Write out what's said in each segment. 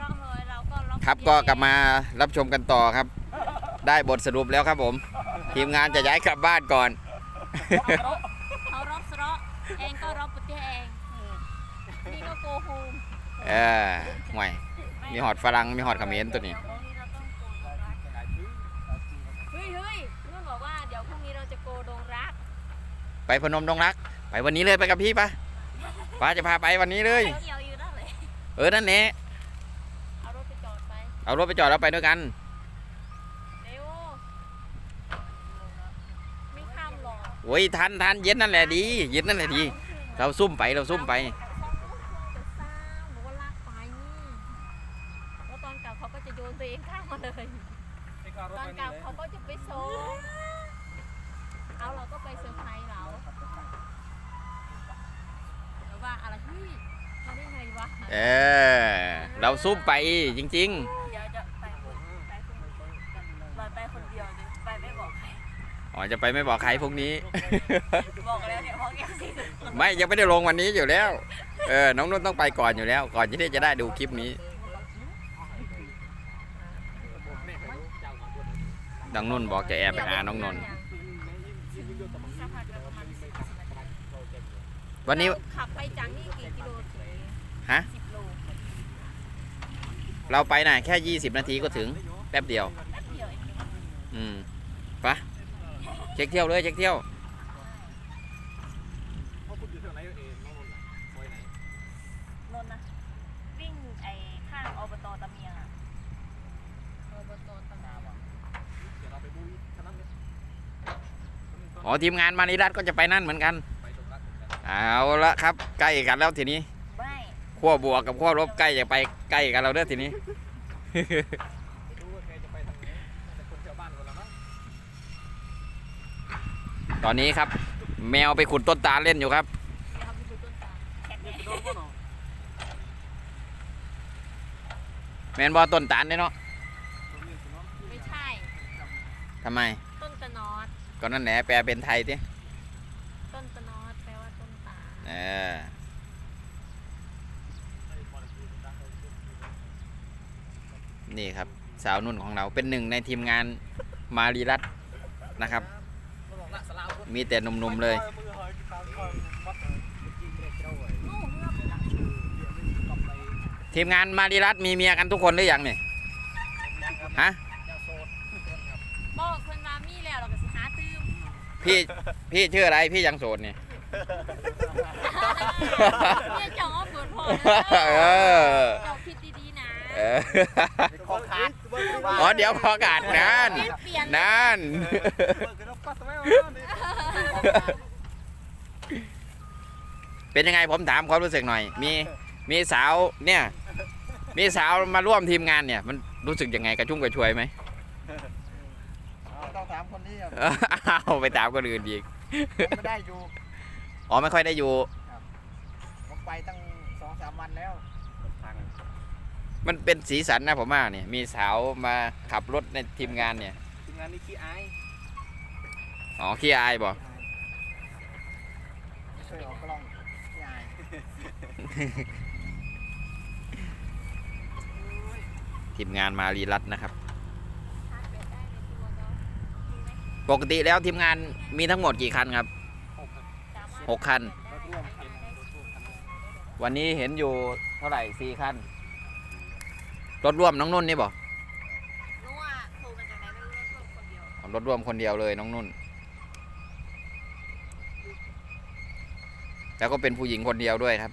สระเฮยเราก็ล็อกครับก็กลับมารับชมกันต่อครับ ได้บทสรุปแล้วครับผม ทีมงานจะย้ายกลับบ้านก่อน เขารบสระเองก็รบประเทศเองนี่ก็โกฮูมเออห่วยมีหอดฝรั่งมีหอดเขมรตัวนี้เดี๋ยวพรุ่งนี้เราต้องโกดงรักเฮ้ยเฮ้ยนุ่นบอกว่าเดี๋ยวพรุ่งนี้เราจะโกดงรักไปพนมดงรัก ไปวันนี้เลยไปกับพี่ปะป้าจะพาไปวันนี้เลยเดี๋ยวอยู่นั่นเลย เออ นั่นแหละ เอารถไปจอดไป เอารถไปจอดแล้วไปด้วยกัน เร็วไม่ข้ามหรอกโอ้ยทันทันเย็นนั่นแหละดี เย็นนั่นแหละดี เราซุ่มไปเราซุ่มไปจะสร้างหรือว่าลากไปนี่แล้วตอนกลับเขาก็จะโยนตัวเองข้ามมาเลยตอนกลับเขาก็จะไปส่งเอาเราก็ไปเซอร์ไพรส์เราแล้วว่าอะไรเฮ้ยมาได้ไงวะ เออ เราซุ่มไปจริงเอ๋อจะไปไม่บอกใครพวกนี้ บอกแล้วเนี่ยเพราะแกสิไม่ยังไม่ได้ลงวันนี้อยู่แล้ว เออ น้องนุ่นต้องไปก่อนอยู่แล้ว ก่อนที่จะได้ดูคลิปนี้ดังนุ่นบอกจะแอบไปหาน้องนนท์สักพักแล้วประมาณสิบนาทีวันนี้ขับไปจังนี่กี่กิโลถึงฮะสิบโลเราไปน่ะแค่20นาทีก็ถึงแป๊บเดียว แป๊บเดียวเองอืมไปะ เช็คเที่ยวเลยเช็คเที่ยวนนท์นะวิ่งไอ้ข้างอบตตะเมียงอะอบตตะเมียงอ๋อทีมงานมานิรัตก็จะไปนั่นเหมือนกันเอาละครับใกล้กันแล้วทีนี้ไม่ขั้วบวกกับขั้วลบใกล้จะไปใกล้กันแล้วเด้อทีนี้ ตอนนี้ครับ แมวไปขุดต้นตาลเล่นอยู่ครับเดี๋ยวเขาไปดูต้นตาลแข็งแรงแมนบอต้นตาลเนี่ยเนาะไม่ใช่ ทำไม ต้นตะนอดก็นั่นแหละแปลเป็นไทยสิต้นตะนอดแปลว่าต้นตาลเออนี่ครับ สาวนุ่นของเราเป็นหนึ่งในทีมงานมารีรัตน์นะครับ มีแต่หนุ่มๆเลย ทีมงานมารีรัตน์มีเมียกันทุกคนหรือยังเนี่ยฮะบอกคนมามีแล้วเราก็สิหาตื้มพี่พี่ชื่ออะไรพี่ยังโสดเนี่ยเนี่ยจองเอาเปิดพอเออเจ้าคิดดีๆนะเออขอขาดอ๋อเดี๋ยวพอกาดนั่นคิดเปลี่ยนนั่น เป็นยังไงผมถามความรู้สึกหน่อย มีมีสาวเนี่ย มีสาวมาร่วมทีมงานเนี่ย มันรู้สึกยังไงกระชุ่มกระชวยไหมต้องถามคนนี้อะเอาไปถามคนอื่นอีกผมไม่ได้อยู่อ๋อไม่ค่อยได้อยู่ผมไปตั้งสองสามวันแล้วมันเป็นสีสันนะผมว่าเนี่ย มีสาวมาขับรถในทีมงานเนี่ยทีมงานนี่ขี้อายอ๋อขี้อายบ่ ไม่เคยออกกล้องขี้อาย ทีมงานมารีรัตน์นะครับชาร์จแบตได้ในตัวเนาะมีไหมปกติแล้วทีมงานมีทั้งหมดกี่คันครับสามารถหกคันได้ได้ได้วันนี้เห็นอยู่เท่าไหร่สี่คัน รถร่วมน้องนุ่นนี่บ่รู้ว่าโทรมาจากไหนไม่รู้ว่าโทรคนเดียวอ๋อรถร่วมคนเดียวเลยน้องนุ่น แล้วก็เป็นผู้หญิงคนเดียวด้วยครับ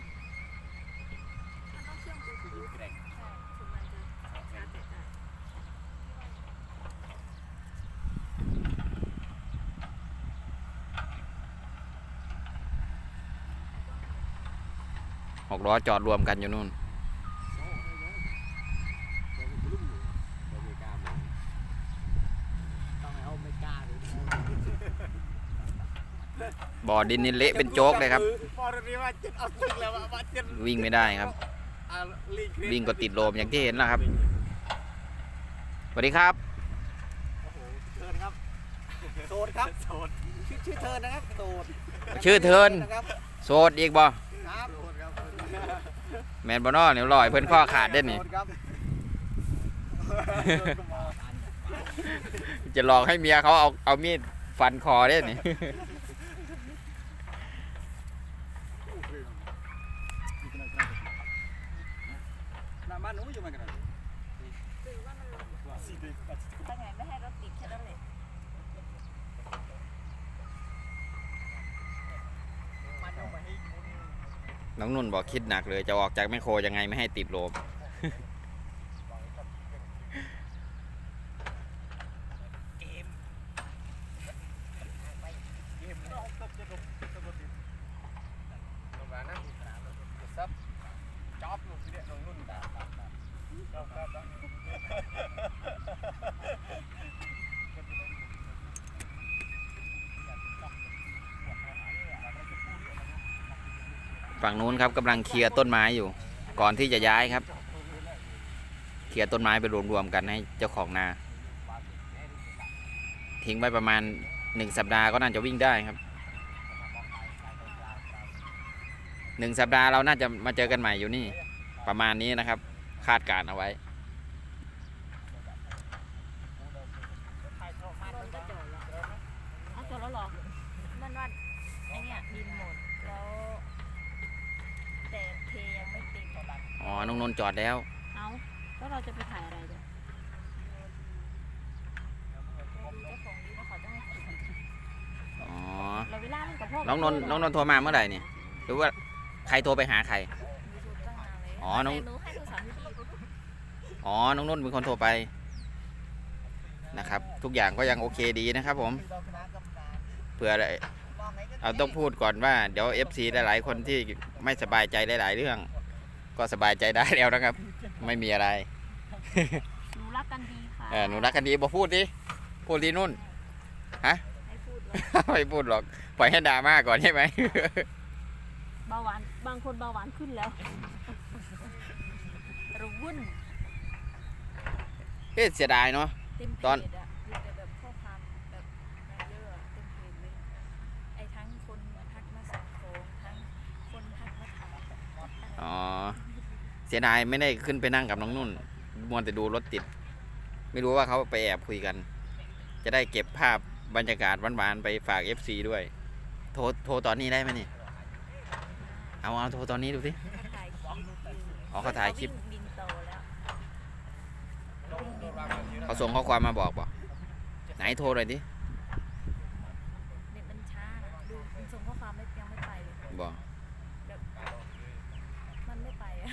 หกล้อจอดรวมกันอยู่นู่น ต้องให้เอาไม่กล้าเลย บ่อดินนี่เละเป็นโจ๊กเลยครับ พอเรียกว่าจิตเอาตึกแล้วว่าจิตวิ่งไม่ได้ครับ อ่าลิงวิ่งก็ติดโลมอย่างที่เห็นแล้วครับสวัสดีครับ โอ้โหเทิร์นครับโสดครับโสดชื่อชื่อเทิร์นนะครับโสดชื่อเทิร์น นะครับโสดอีกบ่ครับโสดครับแมนบอนอเนี่ยลอยเพิ่นข้อขาดเด่นนี่ โสครับจะหลอกให้เมียเขาเอาเอามีดฟันคอได้นี่ หน้าบ้านหนูอยู่มันกันถ้าไงไม่ให้รถติดแค่นั้นแหละน้องนุ่นบอกคิดหนักเลยจะออกจากแมคโครยังไงไม่ให้ติดโลม ฝั่งนู้นครับกำลังเคลียร์ต้นไม้อยู่ ก่อนที่จะย้ายครับ เคลียร์ต้นไม้ไปรวมๆกันให้เจ้าของนา ทิ้งไว้ประมาณหนึ่งสัปดาห์ก็น่าจะวิ่งได้ครับหนึ่งสัปดาห์เราน่าจะมาเจอกันใหม่อยู่นี่ประมาณนี้นะครับ คาดการณ์เอาไว้รถก็จอดแล้วเอาจอดแล้วเหรอมันว่าไอเนี่ยดินหมดแล้วแต่เทยังไม่เต็มอ๋อ น้องนนท์จอดแล้ว เอาแล้วเราจะไปถ่ายอะไรเนี่ยเจ้าของดีว่าเขาจะให้ถ่ายอ๋อ เราเวลามันกับพ่อน้องนนท์น้องนนท์โทรมาเมื่อไหร่เนี่ยหรือว่าใครโทรไปหาใครยูทูบตั้งนานเลยอ๋อ น้องแต่หนูให้โทรศัพท์พี่ที อ๋อ น้องนุ่นเป็นคนโทรไปนะครับ ทุกอย่างก็ยังโอเคดีนะครับผมเผื่ออะไรเอาต้องพูดก่อนว่าเดี๋ยว FC หลายๆคนที่ไม่สบายใจหลาย ๆ เรื่อง ก็สบายใจได้แล้วนะครับ ไม่มีอะไร หนูรักกันดีค่ะเออหนูรักกันดีบอกพูดดิพูดดีนุ่นให้พูดเลยไม่พูดหรอกปล่อยให้ดราม่าก่อนใช่ไหมเบาหวานบางคนเบาหวานขึ้นแล้ว รุวุ่นเอ๊ะเสียดายเนาะ เต็มเพตอนจอะมีแต่แบบข้อความแบบเยอะอะเต็มเพจเลยไอ้ทั้งคนทักมาสั่งของทั้งคนทักมาถามอะไรอ๋อ เสียดายไม่ได้ขึ้นไปนั่งกับน้องนุ่นมัวแต่ดูรถติด ไม่รู้ว่าเขาไปแอบคุยกัน จะได้เก็บภาพบรรยากาศหวานๆไปฝาก FC ด้วย โทรโทรตอนนี้ได้ไหมนี่ เอาเอาโทรตอนนี้ดูสิ เขาถ่ายคลิปอยู่อ๋อเขาถ่ายคลิปวิ่งบินโตแล้ว เขาส่งข้อความมาบอกบอกไหนโทรหน่อยดิเน็ตมันช้านะดูมันส่งข้อความไม่ยังไม่ไปเลยบอกมันไม่ไปอะ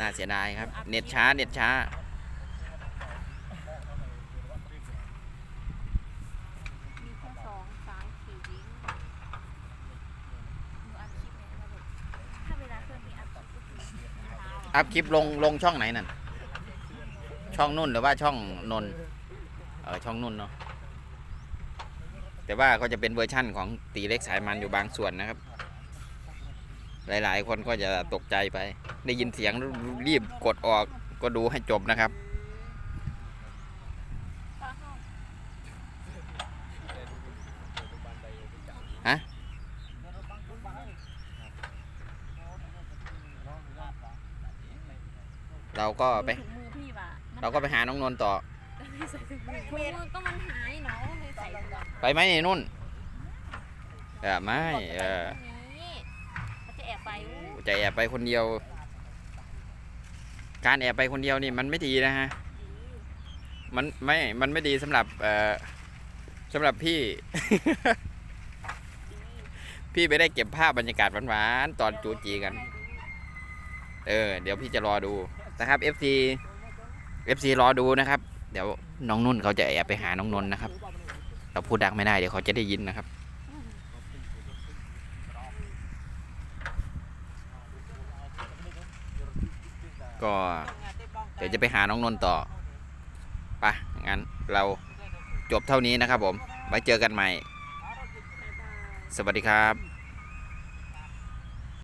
น่าเสียดายครับ เน็ตช้า เน็ตช้า มีแค่สองสามสี่วิหนูอัดคลิปไงแล้วแบบถ้าเวลาเครื่องนี้อัดคลิปก็คือมันช้าอะอัพคลิปลงลงช่องไหนนั่น ช่องนุ่นหรือว่าช่องนนท์เออช่องนุ่นเนาะแต่ว่าก็จะเป็นเวอร์ชั่นของตีเล็กสายมันอยู่บางส่วนนะครับ หลายๆ คนก็จะตกใจไป ได้ยินเสียงรีบกดออกก็ดูให้จบนะครับฮะเราก็ไป เราก็ไปหาน้องนนท์ต่อใส่ถุงมือถุงมือก็มันหายเนาะเลยใส่ถุงมือไปไหมนี่นุ่นเออไม่เออนี้เขาจะแอบไปอู้จะแอบไปคนเดียว การแอบไปคนเดียวนี่มันไม่ดีนะฮะ มันไม่ มันไม่ดีสำหรับเอ่อสำหรับพี่ พี่ไม่ได้เก็บภาพบรรยากาศหวานๆตอนจูจีกัน เออ เดี๋ยวพี่จะรอดูนะครับ FC FC รอดูนะครับ เดี๋ยวน้องนุ่นเขาจะแอบไปหาน้องนนท์นะครับ เราพูดดังไม่ได้เดี๋ยวเขาจะได้ยินนะครับ ก็เดี๋ยวจะไปหาน้องนนท์ต่อไปงั้นเราจบเท่านี้นะครับผม ไว้เจอกันใหม่ สวัสดีครับ